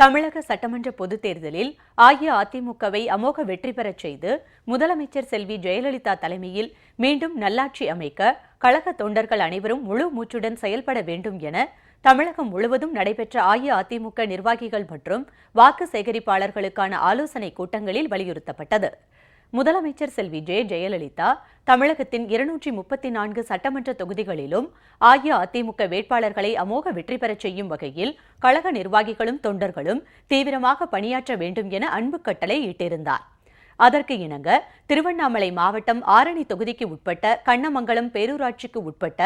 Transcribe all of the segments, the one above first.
தமிழக சட்டமன்ற பொதுத் தேர்தலில் அஇஅதிமுகவை அமோக வெற்றி பெறச் செய்து முதலமைச்சர் செல்வி ஜெயலலிதா தலைமையில் மீண்டும் நல்லாட்சி அமைக்க கழக தொண்டர்கள் அனைவரும் முழு மூச்சுடன் செயல்பட வேண்டும் என தமிழகம் முழுவதும் நடைபெற்ற அஇஅதிமுக நிர்வாகிகள் மற்றும் வாக்கு சேகரிப்பாளர்களுக்கான ஆலோசனைக் கூட்டங்களில் வலியுறுத்தப்பட்டது. முதலமைச்சர் செல்வி ஜெ ஜெயலலிதா தமிழகத்தின் இருநூற்றி முப்பத்தி நான்கு சட்டமன்ற தொகுதிகளிலும் அஇஅதிமுக வேட்பாளர்களை அமோக வெற்றி பெறச் செய்யும் வகையில் கழக நிர்வாகிகளும் தொண்டர்களும் தீவிரமாக பணியாற்ற வேண்டும் என அன்பு கட்டளை இட்டிருந்தார். அதற்கு இணங்க திருவண்ணாமலை மாவட்டம் ஆரணி தொகுதிக்கு உட்பட்ட கண்ணமங்கலம் பேரூராட்சிக்கு உட்பட்ட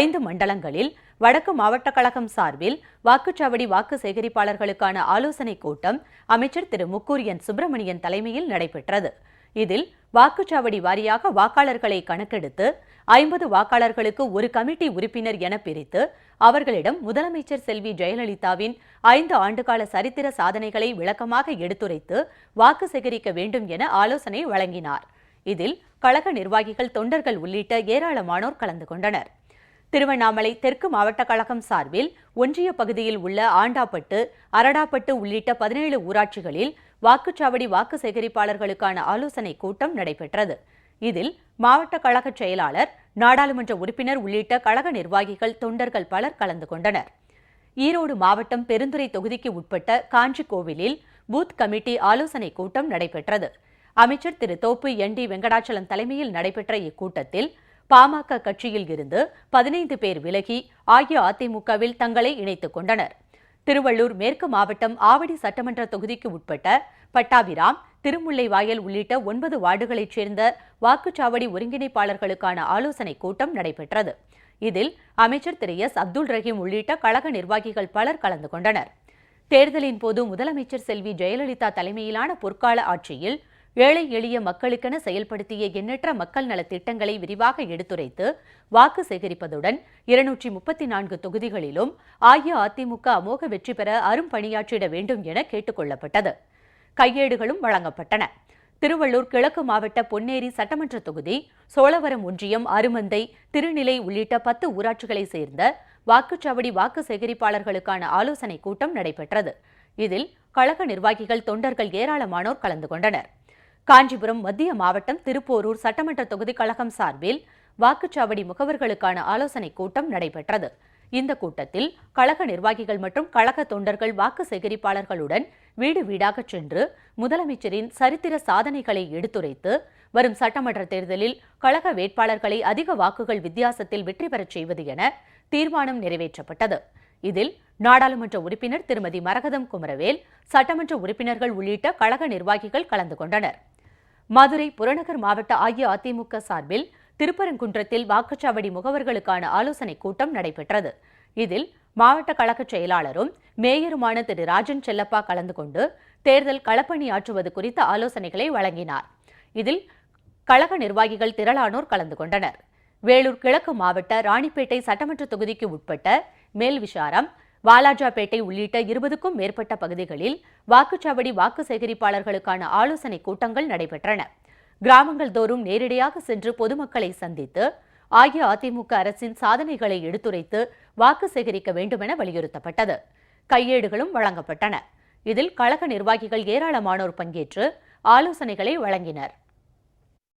ஐந்து மண்டலங்களில் வடக்கு மாவட்ட கழகம் சார்பில் வாக்குச்சாவடி வாக்கு சேகரிப்பாளர்களுக்கான ஆலோசனைக் கூட்டம் அமைச்சர் திரு முக்கூரியன் சுப்பிரமணியன் தலைமையில் நடைபெற்றது. இதில் வாக்குச்சாவடி வாரியாக வாக்காளர்களை கணக்கெடுத்து ஐம்பது வாக்காளர்களுக்கு ஒரு கமிட்டி உறுப்பினர் என பிரித்து அவர்களிடம் முதலமைச்சர் செல்வி ஜெயலலிதாவின் ஐந்து ஆண்டுகால சரித்திர சாதனைகளை விளக்கமாக எடுத்துரைத்து வாக்கு சேகரிக்க வேண்டும் என ஆலோசனை வழங்கினார். இதில் கழக நிர்வாகிகள் தொண்டர்கள் உள்ளிட்ட ஏராளமானோர் கலந்து கொண்டனர். திருவண்ணாமலை தெற்கு மாவட்ட கழகம் சார்பில் ஒன்றிய பகுதியில் உள்ள ஆண்டாப்பட்டு அரடாப்பட்டு உள்ளிட்ட பதினேழு ஊராட்சிகளில் வாக்குச்சாவடி வாக்கு சேகரிப்பாளர்களுக்கான ஆலோசனைக் கூட்டம் நடைபெற்றது. இதில் மாவட்ட கழக செயலாளர் நாடாளுமன்ற உறுப்பினர் உள்ளிட்ட கழக நிர்வாகிகள் தொண்டர்கள் பலர் கலந்து கொண்டனர். ஈரோடு மாவட்டம் பெருந்துறை தொகுதிக்கு உட்பட்ட காஞ்சி கோவிலில் பூத் கமிட்டி ஆலோசனைக் கூட்டம் நடைபெற்றது. அமைச்சர் திரு தோப்பு என் டி வெங்கடாச்சலம் தலைமையில் நடைபெற்ற இக்கூட்டத்தில் பாமக கட்சியில் இருந்து பதினைந்து பேர் விலகி அஇஅதிமுகவில் தங்களை இணைத்துக் கொண்டனர். திருவள்ளூர் மேற்கு மாவட்டம் ஆவடி சட்டமன்ற தொகுதிக்கு உட்பட்ட பட்டாபிராம் திருமுல்லைவாயல் உள்ளிட்ட ஒன்பது வார்டுகளைச் சேர்ந்த வாக்குச்சாவடி ஒருங்கிணைப்பாளர்களுக்கான ஆலோசனைக் கூட்டம் நடைபெற்றது. இதில் அமைச்சர் திரு. எஸ். அப்துல் ரஹீம் உள்ளிட்ட கழக நிர்வாகிகள் பலர் கலந்து கொண்டனர். தேர்தலின் போது முதலமைச்சர் செல்வி ஜெயலலிதா தலைமையிலான பொற்கால ஆட்சியில் ஏழை எளிய மக்களுக்கென செயல்படுத்திய எண்ணற்ற மக்கள் நலத் திட்டங்களை விரிவாக எடுத்துரைத்து வாக்கு சேகரிப்பதுடன் இருநூற்றி முப்பத்தி நான்கு தொகுதிகளிலும் அஇஅதிமுக அமோக வெற்றி பெற அரும்பணியாற்றிட வேண்டும் என கேட்டுக் கொள்ளப்பட்டது கையேடுகளும் வழங்கப்பட்டன. திருவள்ளூர் கிழக்கு மாவட்ட பொன்னேரி சட்டமன்ற தொகுதி சோழவரம் ஒன்றியம் அருமந்தை திருநிலை உள்ளிட்ட பத்து ஊராட்சிகளைச் சேர்ந்த வாக்குச்சாவடி வாக்கு சேகரிப்பாளர்களுக்கான ஆலோசனைக் கூட்டம் நடைபெற்றது. இதில் கழக நிர்வாகிகள் தொண்டர்கள் ஏராளமானோர் கலந்து கொண்டனர். காஞ்சிபுரம் மத்திய மாவட்டம் திருப்போரூர் சட்டமன்ற தொகுதி கழகம் சார்பில் வாக்குச்சாவடி முகவர்களுக்கான ஆலோசனைக் கூட்டம் நடைபெற்றது. இந்த கூட்டத்தில் கழக நிர்வாகிகள் மற்றும் கழக தொண்டர்கள் வாக்கு சேகரிப்பாளர்களுடன் வீடு வீடாக சென்று முதலமைச்சரின் சரித்திர சாதனைகளை எடுத்துரைத்து வரும் சட்டமன்ற தேர்தலில் கழக வேட்பாளர்களை அதிக வாக்குகள் வித்தியாசத்தில் வெற்றி பெறச் செய்வது என தீர்மானம் நிறைவேற்றப்பட்டது. இதில் நாடாளுமன்ற உறுப்பினர் திருமதி மரகதம் குமரவேல் சட்டமன்ற உறுப்பினர்கள் உள்ளிட்ட கழக நிர்வாகிகள் கலந்து கொண்டனர். மதுரை புறநகர் மாவட்ட அஇஅதிமுக சார்பில் திருப்பரங்குன்றத்தில் வாக்குச்சாவடி முகவர்களுக்கான ஆலோசனைக் கூட்டம் நடைபெற்றது. இதில் மாவட்ட கழகச் செயலாளரும் மேயருமான திரு. ராஜன் செல்லப்பா கலந்து கொண்டு தேர்தல் களப்பணி ஆற்றுவது குறித்த ஆலோசனைகளை வழங்கினார். இதில் கழக நிர்வாகிகள் திரளானோர் கலந்து கொண்டனர். வேலூர் கிழக்கு மாவட்ட ராணிப்பேட்டை சட்டமன்ற தொகுதிக்கு உட்பட்ட மேல்விசாரம் வாலாஜாபேட்டை உள்ளிட்ட இருபதுக்கும் மேற்பட்ட பகுதிகளில் வாக்குச்சாவடி வாக்கு சேகரிப்பாளர்களுக்கான ஆலோசனைக் கூட்டங்கள் நடைபெற்றன. கிராமங்கள் தோறும் நேரடியாக சென்று பொதுமக்களை சந்தித்து அஇஅதிமுக அரசின் சாதனைகளை எடுத்துரைத்து வாக்கு சேகரிக்க வேண்டுமென வலியுறுத்தப்பட்டது. கையேடுகளும் வழங்கப்பட்டன. இதில் கழக நிர்வாகிகள் ஏராளமானோர் பங்கேற்று ஆலோசனைகளை வழங்கினர்.